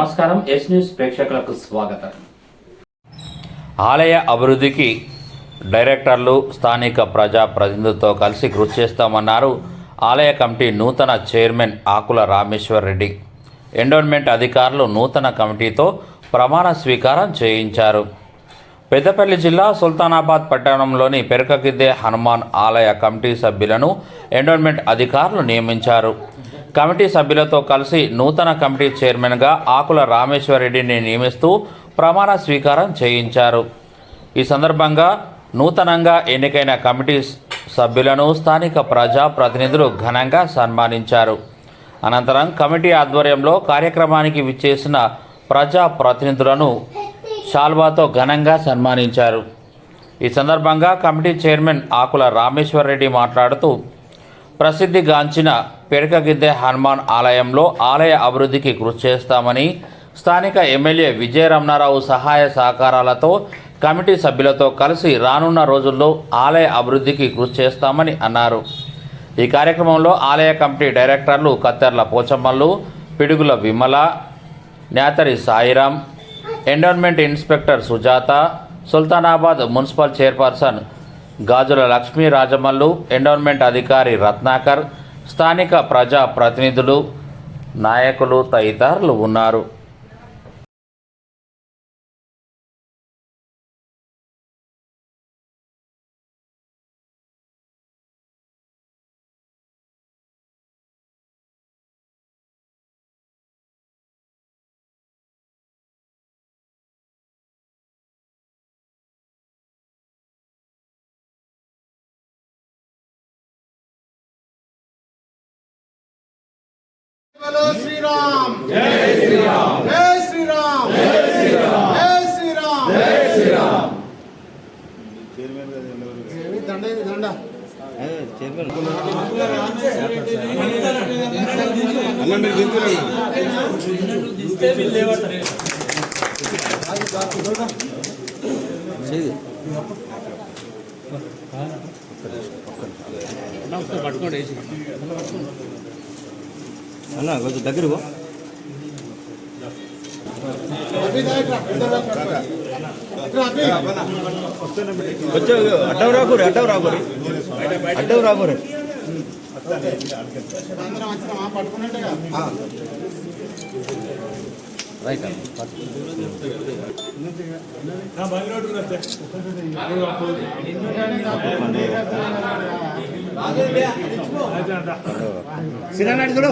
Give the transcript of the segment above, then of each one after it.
నమస్కారం yes news ప్రేక్షకులకు స్వాగతం. ఆలయ అభివృద్ధికి డైరెక్టర్లు స్థానిక ప్రజా ప్రతినిధులతో కలిసి కృషి చేస్తామన్నారు ఆలయ కమిటీ నూతన చైర్మన్ ఆకుల రామేశ్వర్ రెడ్డి. ఎండోన్మెంట్ అధికారులు నూతన కమిటీతో ప్రమాణ స్వీకారం చేయించారు. పెద్దపల్లి జిల్లా సుల్తానాబాద్ పట్టణంలోని పెరకగిద్దే హనుమాన్ ఆలయ కమిటీ సభ్యులను ఎండోన్మెంట్ అధికారులు నియమించారు. కమిటీ సభ్యులతో కలిసి నూతన కమిటీ చైర్మన్గా ఆకుల రామేశ్వరరెడ్డిని నియమిస్తూ ప్రమాణ స్వీకారం చేయించారు. ఈ సందర్భంగా నూతనంగా ఎన్నికైన కమిటీ సభ్యులను స్థానిక ప్రజా ప్రతినిధులు ఘనంగా సన్మానించారు. అనంతరం కమిటీ ఆధ్వర్యంలో కార్యక్రమానికి విచ్చేసిన ప్రజా ప్రతినిధులను షాల్వాతో ఘనంగా సన్మానించారు. ఈ సందర్భంగా కమిటీ చైర్మన్ ఆకుల రామేశ్వర్ రెడ్డి మాట్లాడుతూ ప్రసిద్ధిగాంచిన పెరకగిద్దె హనుమాన్ ఆలయంలో ఆలయ అభివృద్ధికి కృషి చేస్తామని స్థానిక ఎమ్మెల్యే విజయ రమణారావు సహాయ సహకారాలతో కమిటీ సభ్యులతో కలిసి రానున్న రోజుల్లో ఆలయ అభివృద్ధికి కృషి చేస్తామని అన్నారు. ఈ కార్యక్రమంలో ఆలయ కమిటీ డైరెక్టర్లు Katterla Pochamallu Pidugula Vimala Netari Sairam endowment inspector Sujatha Sultanabad municipal chairperson Gajula Lakshmi Rajamallu endowment అధికారి రత్నాకర్ స్థానిక ప్రజా ప్రతినిధులు నాయకులు తదితరులు ఉన్నారు. శ్రీరామ్. జై శ్రీరామ్. జై శ్రీరామ్. జై శ్రీరామ్. జై శ్రీరామ్. పట్టుకోండి అన్న కొంచెం దగ్గర కొంచెం అడ్డం రాకూరి అడ్డం రాకూరి అడ్డం రాకూరి రైట్ సిరానాడు చూడు.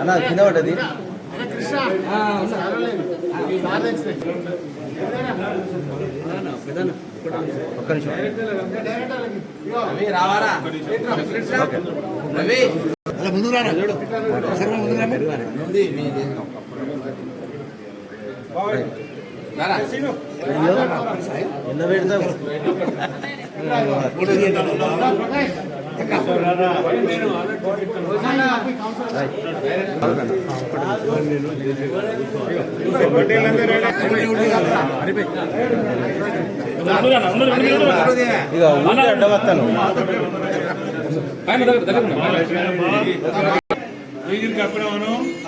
అన్న కింద పడ్డది ఒక్క నిమిషం. ఇగో అలా ముందుకు రానా చూడు. సరే ముందుకు రామా ఎన్న పెడతావు ప్రకాష్ రోజానా అభి కౌన్సిలర్ ఇక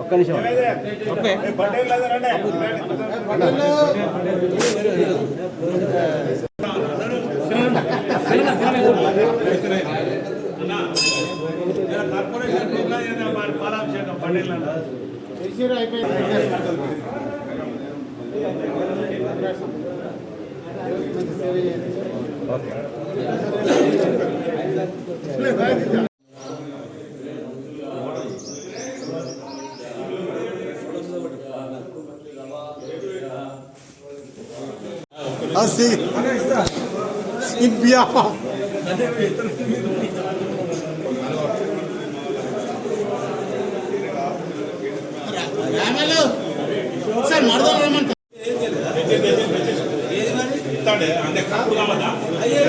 ఒక్క నిమిషం. ఓకే. పటేల్ చేసిర్రు అయిపోయింది Assim, in behalf of Ramalu sir మరదలు రమ్మంట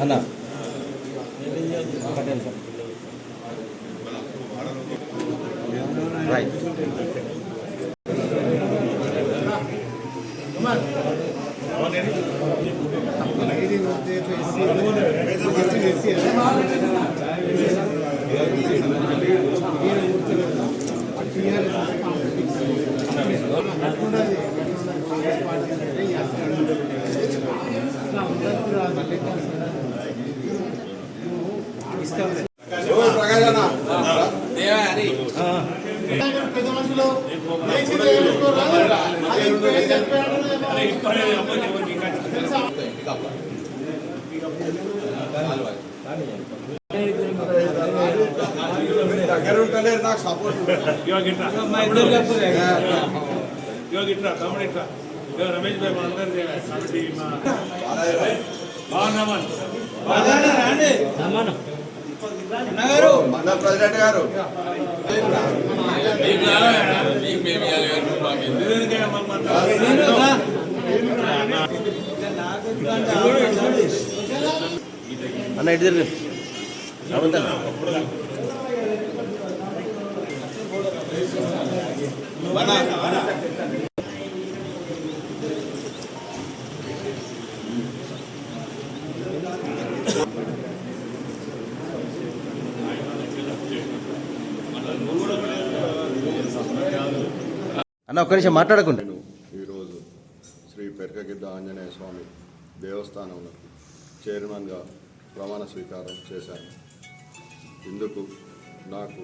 అన్న. దగ్గర ఉంటలేదు నాకు సపోర్ట్ ఇవాళ ఇట్లా ఇవాళ ఇట్లా తమ్ముడు ఇట్లా రమేష్ భాయ్ కాబట్టి మా బాగున్నామని ప్రెసిడెంట్ గారు మమ్మల్ని అన్న ఇటు తిరిగి అన్న ఒక్క నిమిషం మాట్లాడకుండా నేను ఈరోజు శ్రీ పెరకగిద్ద ఆంజనేయ స్వామి దేవస్థానంలో చైర్మన్గా ప్రమాణ స్వీకారం చేశాను. ఇందుకు నాకు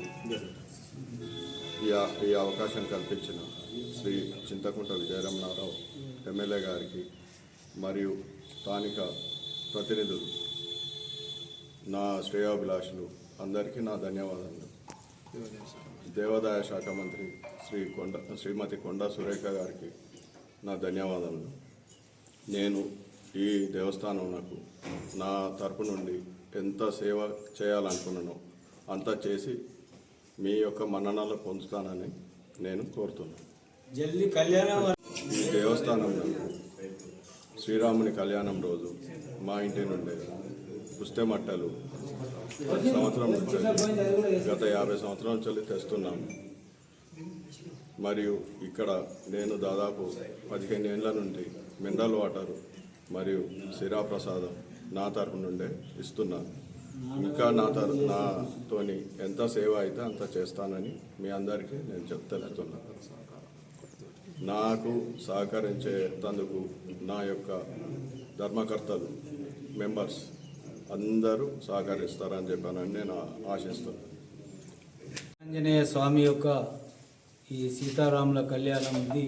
ఈ ఈ అవకాశం కల్పించిన శ్రీ చింతకుంట విజయరమణారావు ఎమ్మెల్యే గారికి మరియు స్థానిక ప్రతినిధులు నా శ్రేయాభిలాషులు అందరికీ నా ధన్యవాదాలు దేవాదాయ శాఖ మంత్రి శ్రీ కొండ శ్రీమతి కొండా సురేఖ గారికి నా ధన్యవాదాలు నేను ఈ దేవస్థానం నాకు నా తరపు నుండి ఎంత సేవ చేయాలనుకున్నానో అంతా చేసి మీ యొక్క మన్ననలు పొందుతానని నేను కోరుతున్నాను. ఈ దేవస్థానం నాకు శ్రీరాముని కళ్యాణం రోజు మా ఇంటి నుండి పుస్తెమట్టలు సంవత్సరం నుంచి గత యాభై సంవత్సరాల నుంచి తెస్తున్నాము మరియు ఇక్కడ నేను దాదాపు పదిహేను ఏళ్ళ నుండి మినరల్ వాటర్ మరియు సిరా ప్రసాదం నా తరపు నుండే ఇస్తున్నాను. ఇంకా నా తర నాతోని ఎంత సేవ అయితే అంత చేస్తానని మీ అందరికీ నేను చెప్తున్నాను నాకు సహకరించేందుకు నా యొక్క ధర్మకర్తలు మెంబర్స్ అందరూ సహకరిస్తారని చెప్పానని నేను ఆశిస్తున్నాను ఆంజనేయ స్వామి యొక్క ఈ సీతారాముల కళ్యాణం ఇది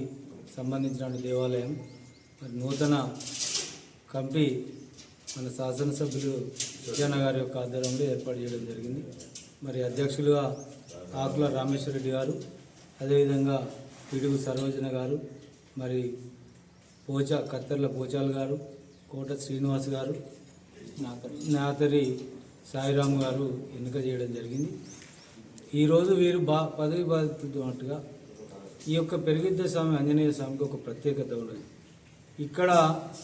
సంబంధించిన దేవాలయం. నూతన కమిటీ మన శాసనసభ్యులు విజయన్న గారి యొక్క ఆధ్వర్యంలో ఏర్పాటు చేయడం జరిగింది. మరి అధ్యక్షులుగా ఆకుల రామేశ్వరరెడ్డి గారు అదేవిధంగా పిడుగు సరోజన గారు మరి పోచా కత్తెర్ల పోచాల్ గారు కోట శ్రీనివాస్ గారు నాతరి సాయిరామ్ గారు ఎన్నిక చేయడం జరిగింది. ఈరోజు వీరు బా పదవి బాధితున్నట్టుగా ఈ యొక్క పెరిగిద్ద స్వామి ఆంజనేయ స్వామికి ఒక ప్రత్యేకత ఉన్నది. ఇక్కడ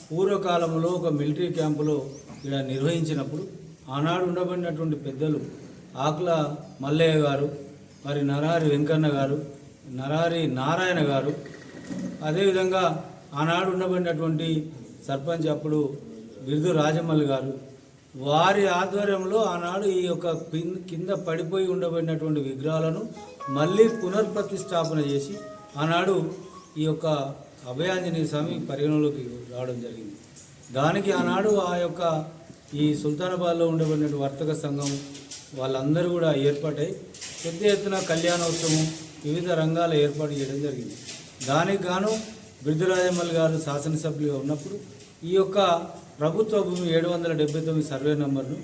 పూర్వకాలంలో ఒక మిలిటరీ క్యాంపులో ఇక్కడ నిర్వహించినప్పుడు ఆనాడు ఉండబడినటువంటి పెద్దలు ఆకుల మల్లయ్య గారు మరి నరారి వెంకన్న గారు నరారి నారాయణ గారు అదేవిధంగా ఆనాడు ఉండబడినటువంటి సర్పంచ్ అప్పుడు బిరుదు రాజమల్లి గారు వారి ఆధ్వర్యంలో ఆనాడు ఈ యొక్క కింద పడిపోయి ఉండబడినటువంటి విగ్రహాలను మళ్ళీ పునర్ప్రతిష్టాపన చేసి ఆనాడు ఈ యొక్క అభయాంజనేయ స్వామి పరిగణలోకి రావడం జరిగింది. దానికి ఆనాడు ఆ యొక్క ఈ సుల్తానాబాద్లో ఉండబడిన వర్తక సంఘం వాళ్ళందరూ కూడా ఏర్పాటై పెద్ద ఎత్తున కళ్యాణోత్సవం వివిధ రంగాల ఏర్పాటు చేయడం జరిగింది. దానికి గాను బిరుదురాజమల్లి గారు శాసనసభ్యులుగా ఉన్నప్పుడు ఈ యొక్క ప్రభుత్వ భూమి ఏడు వందల డెబ్బై తొమ్మిది సర్వే నెంబర్ను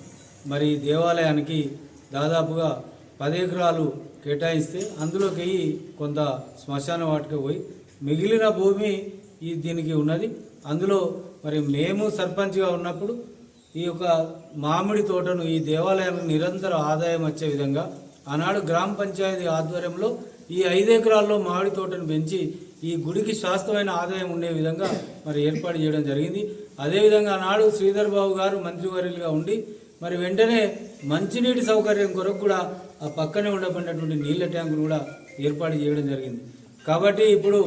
మరి దేవాలయానికి దాదాపుగా పది ఎకరాలు కేటాయిస్తే అందులోకి కొంత శ్మశాన వాటికి పోయి మిగిలిన భూమి ఈ దీనికి ఉన్నది. అందులో మరి మేము సర్పంచ్గా ఉన్నప్పుడు ఈ యొక్క మామిడి తోటను ఈ దేవాలయానికి నిరంతర ఆదాయం వచ్చే విధంగా ఆనాడు గ్రామ పంచాయతీ ఆధ్వర్యంలో ఈ ఐదు ఎకరాల్లో మామిడి తోటను పెంచి ఈ గుడికి శాస్త్రమైన ఆదాయం ఉండే విధంగా మరి ఏర్పాటు చేయడం జరిగింది. అదేవిధంగా ఆనాడు శ్రీధర్ బాబు గారు మంత్రివర్యులుగా ఉండి మరి వెంటనే మంచినీటి సౌకర్యం కొరకు కూడా ఆ పక్కనే ఉండబడినటువంటి నీళ్ళ ట్యాంకును కూడా ఏర్పాటు చేయడం జరిగింది. కాబట్టి ఇప్పుడు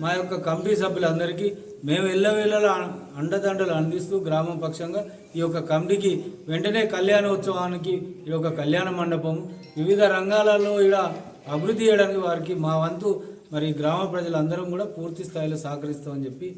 మా యొక్క కమిటీ సభ్యులందరికీ మేము ఎల్లవేళలా అండదండలు అందిస్తూ గ్రామం పక్షంగా ఈ యొక్క కమిటీకి వెంటనే కళ్యాణోత్సవానికి ఈ యొక్క కళ్యాణ మండపం వివిధ రంగాలలో ఇలా అభివృద్ధి చేయడానికి వారికి మా వంతు మరి గ్రామ ప్రజలందరం కూడా పూర్తి స్థాయిలో సహకరిస్తామని చెప్పి